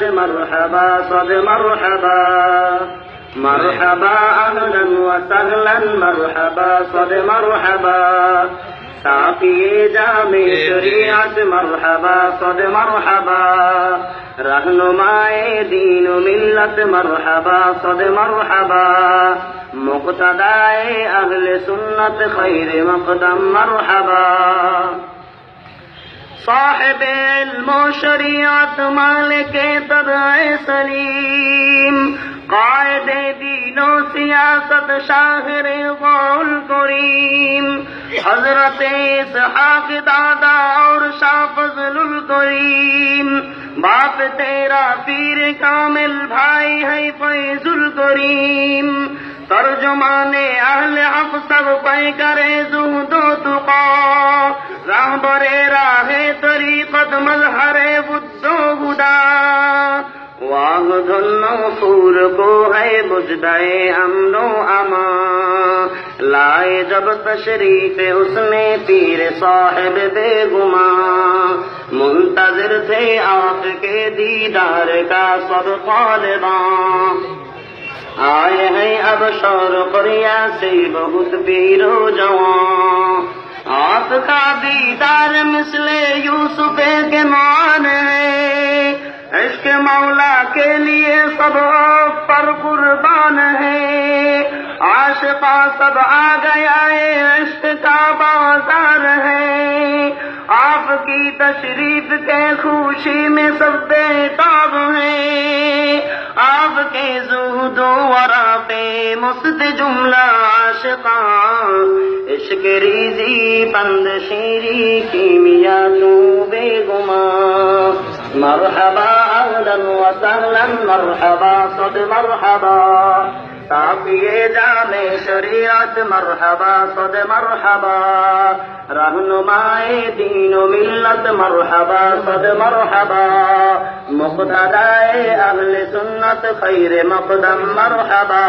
مرحبا صد مرحبا. مرحبا أهلا وسهلا مرحبا صد مرحبا. ساقي جامي شريعة مرحبا صد مرحبا. رهنماي دين ملة مرحبا صد مرحبا. مقتداي أهل سنة خير مقدم مرحبا. صاحب علم و شریعت مالک طبع سلیم، قائد دین و سیاست شاہر غول کریم، حضرت اسحاق دادا اور شاہ فضل الکریم، باپ تیرا پیر کامل بھائی ہے فیض الکریم، ترجمان اہل حق سب پہ کرے زہد و تقا রাহবরে রাহে তরিকত মজহরে বুদ্ধ হুদা واہ دھنو پور کو ہے بجدائے امن و اما لائے جب تشریف اس نے پیر صاحب دے گما منتظر تھے آپ کے دیدار کا سب طالبان آئے ہیں اب شور کریا سے بہت پیرو جوان یوسف کے مان ہے۔ عشق مولا کے لیے سب پر قربان ہے۔ عاشقہ سب آ گیا ہے، عشق کا بازار ہے۔ آپ کی تشریف کے خوشی میں سب بیتاب ہیں۔ آپ کے زہد و ورا پہ مست جملہ عاشقان عشق ریزی بند شیری کیمیا بيكما مرحبا أهلا وسهلا مرحبا صد مرحبا تعطیے جام شریعت مرحبا صد مرحبا رہنمائے دین و ملت مرحبا صد مرحبا مقتدائے اہل سنت خیر مقدم مرحبا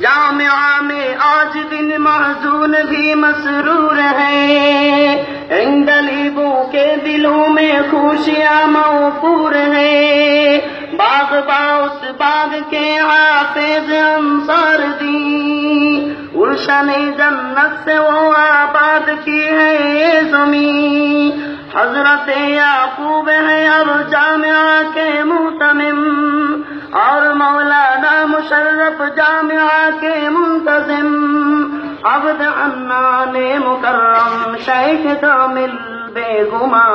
جامعہ میں آج دن محزون بھی مسرور ہے۔ ان گلیبوں کے دلوں میں خوشیاں موپور ہے۔ باغ با اس باغ کے حافظ انصار دی۔ گلشن جنت سے وہ آباد کی ہے یہ زمین۔ حضرت یعقوب ہے اب جامعہ کے محتمم اور مولانا مشرف جامعہ کے منتظم، عبد عنان مکرم، شیخ کامل بے گما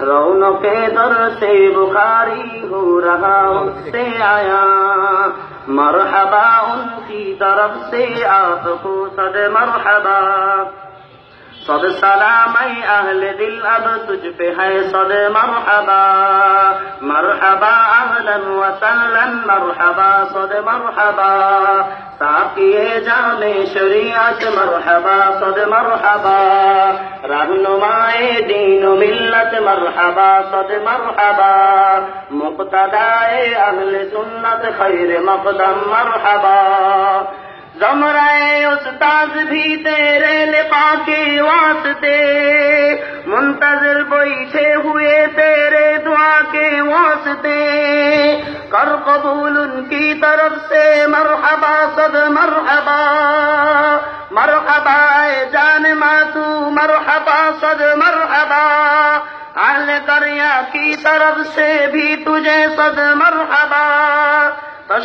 رونق در سے بخاری ہو رہا اس سے آیا۔ مرحبا ان کی طرف سے آپ کو صد مرحبا۔ صد سلامي أهل ذي الأب تجفحي صد مرحبا مرحبا أهلا وسهلا مرحبا صد مرحبا ساقي جام شريعة مرحبا صد مرحبا رهنماء دين ملة مرحبا صد مرحبا مقتداء أهل سنة خير مقدم مرحبا जमराए उस्ताज भी तेरे लिपा के वास्ते मुंतजर बैठे हुए तेरे दुआ के वास्ते कर कबूल उनकी तरफ से मरहबा सद मरहबा मरहबा जान मातू मरहबा सद मरहबा अहल दरिया की तरफ से भी तुझे सद मर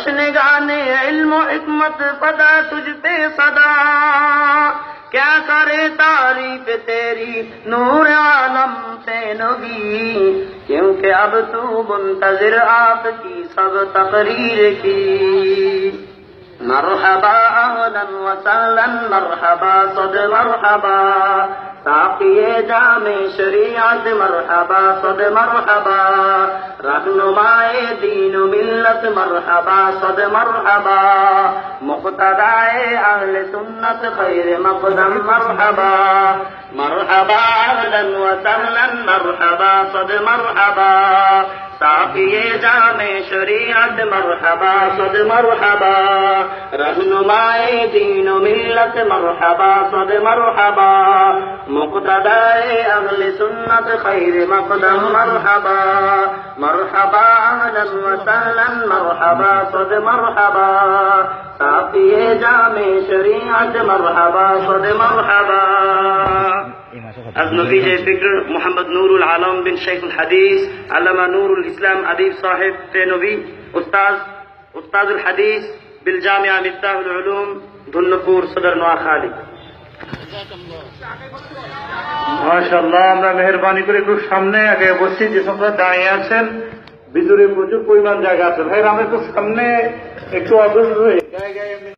صد مرحبا علم و حکمت پدا تجھ پہ صدا۔ کیا کرے تعریف تیری نور عالم سے نبی؟ کیونکہ اب تو منتظر آپ کی سب تقریر کی۔ مرحبا، اهلا وسهلا، مرحبا، صد مرحبا۔ ساقی جام شریعت، مرحبا، صد مرحبا۔ رہنمائے دین و ملت مرحبا صد مرحبا مقتدائے اہل سنت خیر مقدم مرحبا مرحبا اہلن و سہلن مرحبا صد مرحبا صافیے جام شریعت مرحبا صد مرحبا رہنمائے دین و ملت مرحبا صد مرحبا مقتدائے اہل سنت خیر مقدم مرحبا مرحبا اهلا وسهلا مرحبا صد مرحبا সাফিয়ে جامع شريعت مرحبا صد مرحبا জয় মোহাম্মদ নুরুল আলম বিন শেখুল হাদিস, আল্লামা নুরুল ইসলাম আদিব সাহেব উস্তাজ উস্তাজুল হাদিস বিল সদর নোয়াখালী। মাশাআল্লাহ, আমরা মেহরবানি করে একটু সামনে আগে বসছি যে সকল দাঁড়িয়ে আছেন ভিতরে প্রচুর পরিমাণ জায়গা আছে। ভাই আমরা একটু সামনে একটু অসুস্থ হয়ে গায়ে গায়ে এমনি